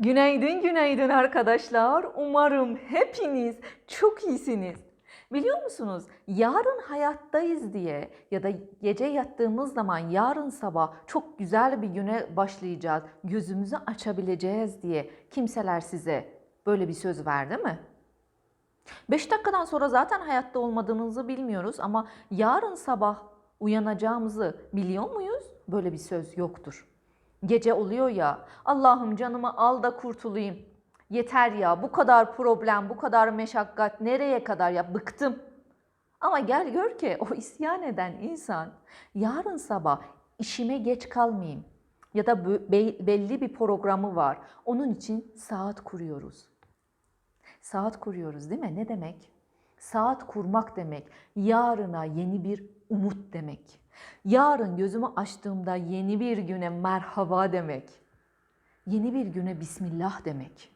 Günaydın, günaydın arkadaşlar. Umarım hepiniz çok iyisiniz. Biliyor musunuz? Yarın hayattayız diye ya da gece yattığımız zaman yarın sabah çok güzel bir güne başlayacağız, gözümüzü açabileceğiz diye kimseler size böyle bir söz verdi mi? 5 dakikadan sonra zaten hayatta olmadığımızı bilmiyoruz ama yarın sabah uyanacağımızı biliyor muyuz? Böyle bir söz yoktur. Gece oluyor ya Allah'ım canımı al da kurtulayım. Yeter ya bu kadar problem, bu kadar meşakkat nereye kadar ya bıktım. Ama gel gör ki o isyan eden insan yarın sabah işime geç kalmayayım ya da belli bir programı var. Onun için saat kuruyoruz. Saat kuruyoruz değil mi? Ne demek? Saat kurmak demek yarına yeni bir umut demek. Yarın gözümü açtığımda yeni bir güne merhaba demek. Yeni bir güne bismillah demek.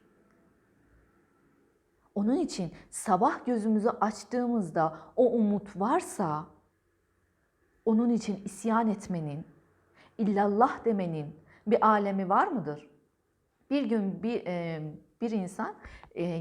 Onun için sabah gözümüzü açtığımızda o umut varsa onun için isyan etmenin, illallah demenin bir alemi var mıdır? Bir gün bir bir insan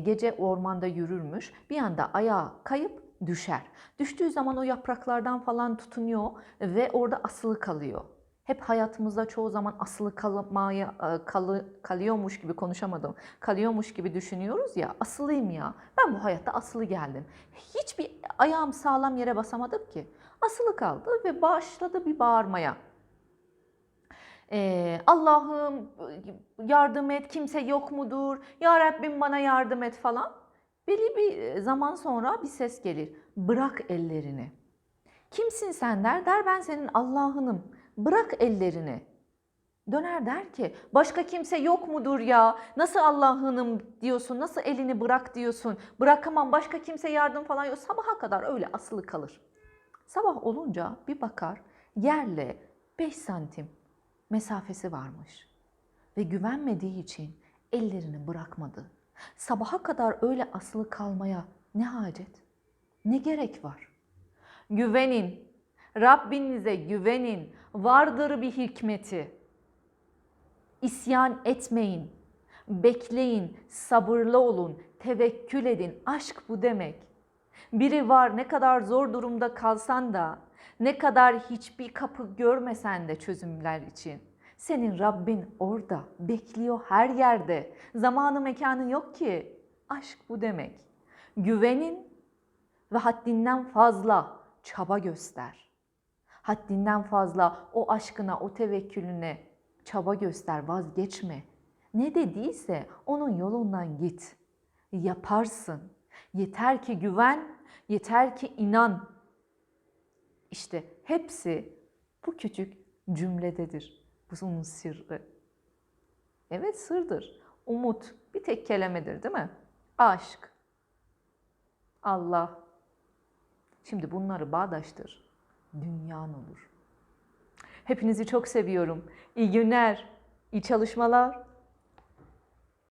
gece ormanda yürürmüş. Bir anda ayağı kayıp düşer. Düştüğü zaman o yapraklardan falan tutunuyor ve orada asılı kalıyor. Hep hayatımızda çoğu zaman asılı kalmaya e, kalı, kalıyormuş gibi konuşamadım. Kalıyormuş gibi düşünüyoruz ya. Asılıyım ya. Ben bu hayatta asılı geldim. Hiçbir ayağım sağlam yere basamadım ki. Asılı kaldı ve başladı bir bağırmaya. Ee, Allah'ım yardım et, kimse yok mudur? Ya Rabbim bana yardım et falan. Belli bir zaman sonra bir ses gelir. Bırak ellerini. Kimsin sen der, der ben senin Allah'ınım. Bırak ellerini. Döner der ki başka kimse yok mudur ya? Nasıl Allah'ınım diyorsun? Nasıl elini bırak diyorsun? Bırakamam başka kimse yardım falan yok. Sabaha kadar öyle asılı kalır. Sabah olunca bir bakar yerle 5 santim mesafesi varmış. Ve güvenmediği için ellerini bırakmadı. Sabaha kadar öyle asılı kalmaya ne hacet? Ne gerek var? Güvenin. Rabbinize güvenin. Vardır bir hikmeti. İsyan etmeyin. Bekleyin, sabırlı olun, tevekkül edin. Aşk bu demek. Biri var ne kadar zor durumda kalsan da, ne kadar hiçbir kapı görmesen de çözümler için. Senin Rabbin orada, bekliyor her yerde. Zamanı mekanı yok ki. Aşk bu demek. Güvenin ve haddinden fazla çaba göster. Haddinden fazla o aşkına, o tevekkülüne çaba göster, vazgeçme. Ne dediyse onun yolundan git. Yaparsın. Yeter ki güven, yeter ki inan. İşte hepsi bu küçük cümlededir. Bunun sırrı. Evet sırdır. Umut bir tek kelimedir değil mi? Aşk. Allah. Şimdi bunları bağdaştır. Dünyan olur. Hepinizi çok seviyorum. İyi günler, iyi çalışmalar.